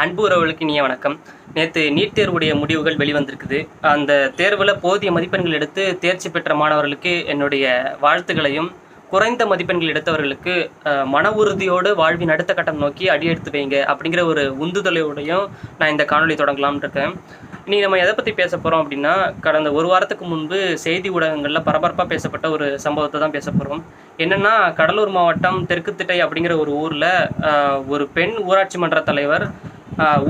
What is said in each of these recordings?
அன்பு உறவுகளுக்கு இனிய வணக்கம். நேற்று நீட் தேர்வுடைய முடிவுகள் வெளிவந்திருக்குது. அந்த தேர்வில் போதிய மதிப்பெண்கள் எடுத்து தேர்ச்சி பெற்ற மாணவர்களுக்கு என்னுடைய வாழ்த்துக்களையும் குறைந்த மதிப்பெண்கள் எடுத்தவர்களுக்கு மன உறுதியோடு வாழ்வின் அடுத்த கட்டம் நோக்கி அடி எடுத்து வைங்க அப்படிங்கிற ஒரு உந்துதலையோடையும் நான் இந்த காணொலி தொடங்கலாம்னு இருக்கேன். இன்னைக்கு நம்ம எதை பற்றி பேச போகிறோம் அப்படின்னா கடந்த ஒரு வாரத்துக்கு முன்பு செய்தி ஊடகங்களில் பரபரப்பாக பேசப்பட்ட ஒரு சம்பவத்தை தான் பேச போகிறோம் என்னென்னா கடலூர் மாவட்டம் தெற்கு திட்டை அப்படிங்கிற ஒரு ஊரில் ஒரு பெண் ஊராட்சி மன்ற தலைவர்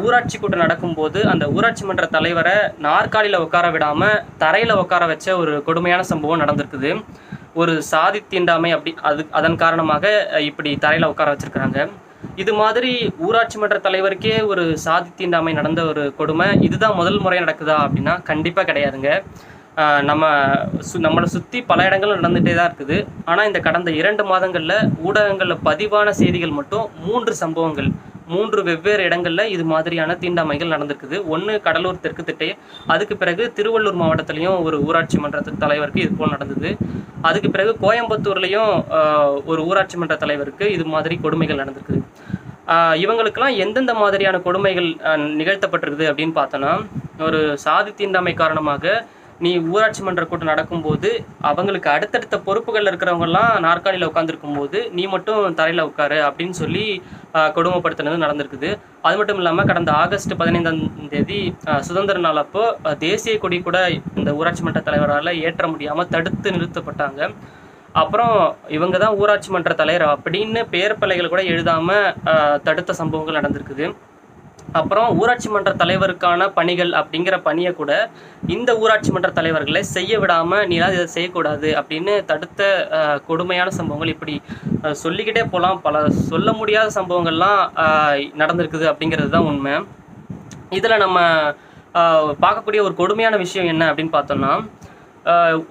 ஊராட்சி கூட்டம் நடக்கும்போது அந்த ஊராட்சி மன்ற தலைவரை நாற்காலியில் உட்கார விடாமல் தரையில் உட்கார வச்ச ஒரு கொடுமையான சம்பவம் நடந்திருக்குது. ஒரு சாதி தீண்டாமை அப்படி அது அதன் காரணமாக இப்படி தரையில் உட்கார வச்சுருக்கிறாங்க. இது மாதிரி ஊராட்சி மன்ற தலைவருக்கே ஒரு சாதி தீண்டாமை நடந்த ஒரு கொடுமை. இதுதான் முதல் முறை நடக்குதா அப்படின்னா கண்டிப்பாக கிடையாதுங்க. நம்ம சு நம்மளை சுற்றி பல இடங்களும் நடந்துகிட்டே தான் இருக்குது. ஆனால் இந்த கடந்த இரண்டு மாதங்களில் ஊடகங்களில் பதிவான செய்திகள் மட்டும் மூன்று சம்பவங்கள். மூன்று வெவ்வேறு இடங்களில் இது மாதிரியான தீண்டாமைகள் நடந்திருக்குது. ஒன்று கடலூர் தெற்கு திட்டையே அதுக்கு பிறகு திருவள்ளூர் மாவட்டத்துலேயும் ஒரு ஊராட்சி மன்ற தலைவருக்கு இது போல் நடந்தது. அதுக்கு பிறகு கோயம்புத்தூர்லேயும் ஒரு ஊராட்சி மன்ற தலைவருக்கு இது மாதிரி கொடுமைகள் நடந்திருக்குது. இவங்களுக்கெல்லாம் எந்தெந்த மாதிரியான கொடுமைகள் நிகழ்த்தப்பட்டிருக்குது அப்படின்னு பார்த்தோன்னா ஒரு சாதி தீண்டாமை காரணமாக நீ ஊராட்சி மன்ற கூட்டம் நடக்கும்போது அவங்களுக்கு அடுத்தடுத்த பொறுப்புகளில் இருக்கிறவங்கலாம் நாற்காலியில் உட்காந்துருக்கும் போது நீ மட்டும் தரையில் உட்காரு அப்படின்னு சொல்லி கொடுமைப்படுத்தினது நடந்திருக்குது. அது மட்டும் இல்லாமல் கடந்த ஆகஸ்ட் பதினைந்தாம் தேதி சுதந்திர நாள் அப்போ தேசிய கொடி கூட இந்த ஊராட்சி மன்ற தலைவரால் ஏற்ற முடியாமல் தடுத்து நிறுத்தப்பட்டாங்க. அப்புறம் இவங்க தான் ஊராட்சி மன்ற தலைவர் அப்படின்னு பெயர் பிள்ளைகள் கூட எழுதாமல் தடுத்த சம்பவங்கள் நடந்திருக்குது. அப்புறம் ஊராட்சி மன்ற தலைவருக்கான பணிகள் அப்படிங்கிற பணியை கூட இந்த ஊராட்சி மன்ற தலைவர்களை செய்ய விடாமல் நீலாம் இதை செய்யக்கூடாது அப்படின்னு தடுத்த கொடுமையான சம்பவங்கள் இப்படி சொல்லிக்கிட்டே போகலாம் பல சொல்ல முடியாத சம்பவங்கள்லாம் நடந்திருக்குது அப்படிங்கிறது தான் உண்மை. இதில் நம்ம பார்க்கக்கூடிய ஒரு கொடுமையான விஷயம் என்ன அப்படின்னு பார்த்தோம்னா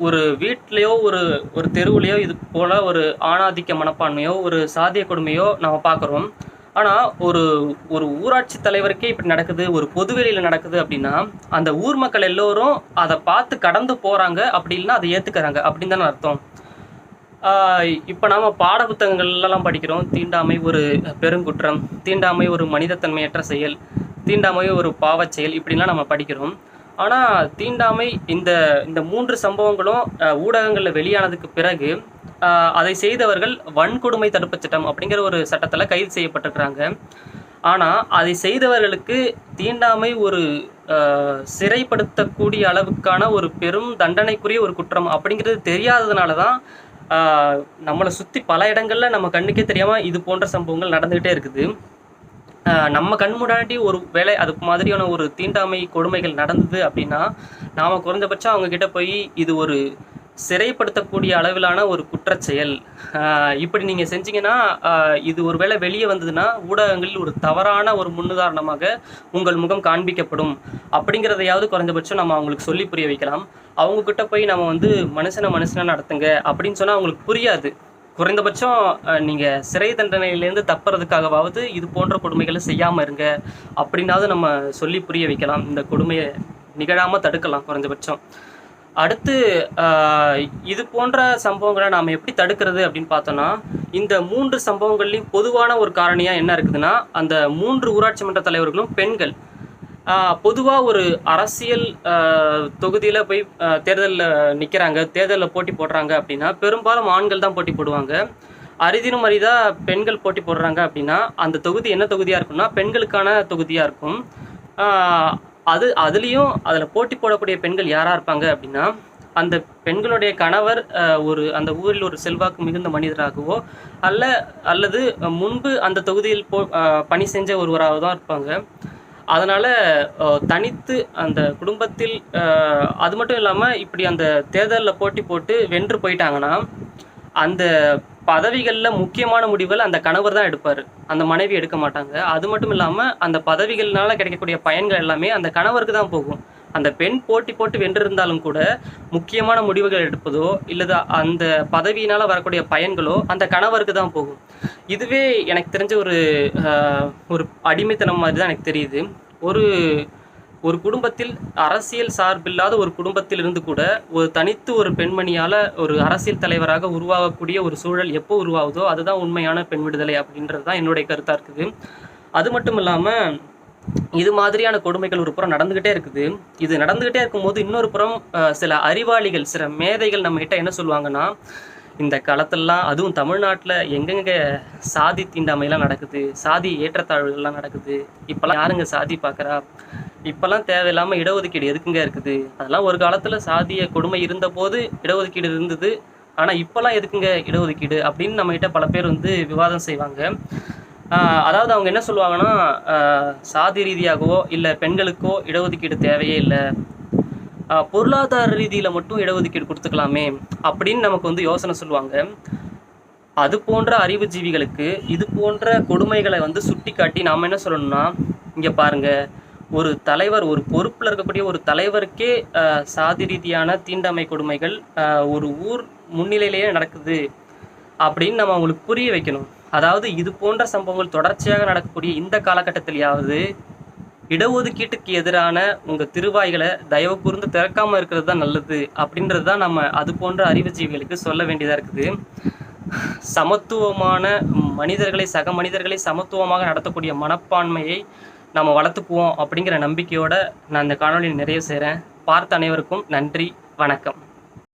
ஒரு வீட்லேயோ ஒரு ஒரு தெருவுலேயோ இது போல் ஒரு ஆணாதிக்க மனப்பான்மையோ ஒரு சாதிய கொடுமையோ நம்ம பார்க்குறோம். ஆனால் ஒரு ஒரு ஊராட்சி தலைவருக்கே இப்படி நடக்குது ஒரு பொதுவெளியில் நடக்குது அப்படின்னா அந்த ஊர் மக்கள் எல்லோரும் அதை பார்த்து கடந்து போகிறாங்க அப்படி இல்லைன்னா அதை ஏற்றுக்கிறாங்க அப்படின்னு தானே அர்த்தம். இப்போ நாம் பாட புத்தகங்கள்லாம் படிக்கிறோம். தீண்டாமை ஒரு பெருங்குற்றம் தீண்டாமை ஒரு மனிதத்தன்மையற்ற செயல் தீண்டாமை ஒரு பாவச் செயல் இப்படிலாம் நம்ம படிக்கிறோம். ஆனால் தீண்டாமை இந்த இந்த மூன்று சம்பவங்களும் ஊடகங்களில் வெளியானதுக்கு பிறகு அதை செய்தவர்கள் வன்கொடுமை தடுப்புச் சட்டம் அப்படிங்கிற ஒரு சட்டத்தில் கைது செய்யப்பட்டிருக்கிறாங்க. ஆனால் அதை செய்தவர்களுக்கு தீண்டாமை ஒரு சிறைப்படுத்தக்கூடிய அளவுக்கான ஒரு பெரும் தண்டனைக்குரிய ஒரு குற்றம் அப்படிங்கிறது தெரியாததுனால தான் நம்மளை சுற்றி பல இடங்களில் நம்ம கண்ணுக்கே தெரியாமல் இது போன்ற சம்பவங்கள் நடந்துக்கிட்டே இருக்குது. நம்ம கண் முன்னாடி ஒரு வேலை அது மாதிரியான ஒரு தீண்டாமை கொடுமைகள் நடந்தது அப்படின்னா நாம் குறைந்தபட்சம் அவங்கக்கிட்ட போய் இது ஒரு சிறைப்படுத்தக்கூடிய அளவிலான ஒரு குற்றச்செயல். இப்படி நீங்கள் செஞ்சீங்கன்னா இது ஒரு வேளை வெளியே வந்ததுன்னா ஊடகங்களில் ஒரு தவறான ஒரு முன்னுதாரணமாக உங்கள் முகம் காண்பிக்கப்படும். அப்படிங்கிறதையாவது குறைஞ்சபட்சம் நம்ம அவங்களுக்கு சொல்லி புரிய வைக்கலாம். அவங்க கிட்ட போய் நம்ம வந்து மனுஷனை மனுஷனை நடத்துங்க அப்படின்னு சொன்னால் அவங்களுக்கு புரியாது. குறைந்தபட்சம் நீங்கள் நீங்க சிறை தண்டனையிலேருந்து தப்புறதுக்காகவாவது இது போன்ற கொடுமைகளை செய்யாம இருங்க. அப்படின்னாவது நம்ம சொல்லி புரிய வைக்கலாம். இந்த கொடுமையை நிகழாமல் தடுக்கலாம் குறைஞ்சபட்சம். அடுத்து இது போன்ற சம்பவங்களை நாம் எப்படி தடுக்கிறது அப்படின்னு பார்த்தோன்னா இந்த மூன்று சம்பவங்கள்லையும் பொதுவான ஒரு காரணியாக என்ன இருக்குதுன்னா அந்த மூன்று ஊராட்சி மன்ற தலைவர்களும் பெண்கள். பொதுவாக ஒரு அரசியல் தொகுதியில் போய் தேர்தலில் நிற்கிறாங்க தேர்தலில் போட்டி போடுறாங்க அப்படின்னா பெரும்பாலும் ஆண்கள் தான் போட்டி போடுவாங்க. அரிதினும் அரிதாக பெண்கள் போட்டி போடுறாங்க அப்படின்னா அந்த தொகுதி என்ன தொகுதியாக இருக்கும்னா பெண்களுக்கான தொகுதியாக இருக்கும். அது அதுலேயும் அதில் போட்டி போடக்கூடிய பெண்கள் யாராக இருப்பாங்க அப்படின்னா அந்த பெண்களுடைய கணவர் ஒரு அந்த ஊரில் ஒரு செல்வாக்கு மிகுந்த மனிதராகவோ அல்ல அல்லது முன்பு அந்த தொகுதியில் போ பணி செஞ்ச ஒருவராக தான் இருப்பாங்க. அதனால் தனித்து அந்த குடும்பத்தில் அது மட்டும் இல்லாமல் இப்படி அந்த தேர்தலில் போட்டி போட்டு வென்று போயிட்டாங்கன்னா அந்த பதவிகளில் முக்கியமான முடிவுகள் அந்த கணவர் தான் எடுப்பார். அந்த மனைவி எடுக்க மாட்டாங்க. அது மட்டும் இல்லாமல் அந்த பதவிகள்னால கிடைக்கக்கூடிய பயன்கள் எல்லாமே அந்த கணவருக்கு தான் போகும். அந்த பெண் போட்டி போட்டு வென்றிருந்தாலும் கூட முக்கியமான முடிவுகள் எடுப்பதோ இல்லது அந்த பதவியினால் வரக்கூடிய பயன்களோ அந்த கணவருக்கு தான் போகும். இதுவே எனக்கு தெரிஞ்ச ஒரு ஒரு அடிமைத்தனம் மாதிரி தான் எனக்கு தெரியுது. ஒரு ஒரு குடும்பத்தில் அரசியல் சார்பில்லாத ஒரு குடும்பத்தில் இருந்து கூட ஒரு தனித்து ஒரு பெண்மணியால் ஒரு அரசியல் தலைவராக உருவாகக்கூடிய ஒரு சூழல் எப்போ உருவாகுதோ அதுதான் உண்மையான பெண் விடுதலை அப்படின்றது தான் என்னுடைய கருத்தாக இருக்குது. அது மட்டும் இல்லாமல் இது மாதிரியான கொடுமைகள் ஒரு புறம் நடந்துக்கிட்டே இருக்குது. இது நடந்துக்கிட்டே இருக்கும்போது இன்னொரு புறம் சில அறிவாளிகள் சில மேதைகள் நம்ம கிட்ட என்ன சொல்லுவாங்கன்னா இந்த காலத்திலலாம் அதுவும் தமிழ்நாட்டில் எங்கெங்க சாதி தீண்டாமையெல்லாம் நடக்குது சாதி ஏற்றத்தாழ்வுகள்லாம் நடக்குது இப்போல்லாம் யாருங்க சாதி பார்க்குறா இப்போல்லாம் தேவையில்லாமல் இடஒதுக்கீடு எதுக்குங்க இருக்குது? அதெல்லாம் ஒரு காலத்தில் சாதிய கொடுமை இருந்தபோது இடஒதுக்கீடு இருந்தது. ஆனால் இப்போல்லாம் எதுக்குங்க இடஒதுக்கீடு? அப்படின்னு நம்மகிட்ட பல பேர் வந்து விவாதம் செய்வாங்க. ஆஹ் அதாவது அவங்க என்ன சொல்லுவாங்கன்னா ஆஹ் சாதி ரீதியாகவோ இல்லை பெண்களுக்கோ இடஒதுக்கீடு தேவையே இல்லை. ஆஹ் பொருளாதார ரீதியில் மட்டும் இடஒதுக்கீடு கொடுத்துக்கலாமே அப்படின்னு நமக்கு வந்து யோசனை சொல்லுவாங்க. அது போன்ற அறிவுஜீவிகளுக்கு இது போன்ற கொடுமைகளை வந்து சுட்டி காட்டி நாம் என்ன சொல்லணும்னா இங்கே பாருங்க. ஒரு தலைவர் ஒரு பொறுப்பில் இருக்கக்கூடிய ஒரு தலைவருக்கே ஆஹ் சாதி ரீதியான தீண்டாமை கொடுமைகள் ஒரு ஊர் முன்னிலையிலேயே நடக்குது அப்படின்னு நம்ம அவங்களுக்கு புரிய வைக்கணும். அதாவது இது போன்ற சம்பவங்கள் தொடர்ச்சியாக நடக்கக்கூடிய இந்த காலகட்டத்திலேயாவது இடஒதுக்கீட்டுக்கு எதிரான உங்கள் திருவாய்களை தயவு கூர்ந்து திறக்காமல் இருக்கிறது தான் நல்லது அப்படின்றது தான் நம்ம அது போன்ற அறிவுஜீவிகளுக்கு சொல்ல வேண்டியதாக இருக்குது. சமத்துவமான மனிதர்களை சக மனிதர்களை சமத்துவமாக நடத்தக்கூடிய மனப்பான்மையை நம்ம வளர்த்துக்குவோம் அப்படிங்கிற நம்பிக்கையோட நான் இந்த காணொலியை நிறைவு செய்கிறேன் பார்த்த அனைவருக்கும் நன்றி வணக்கம்.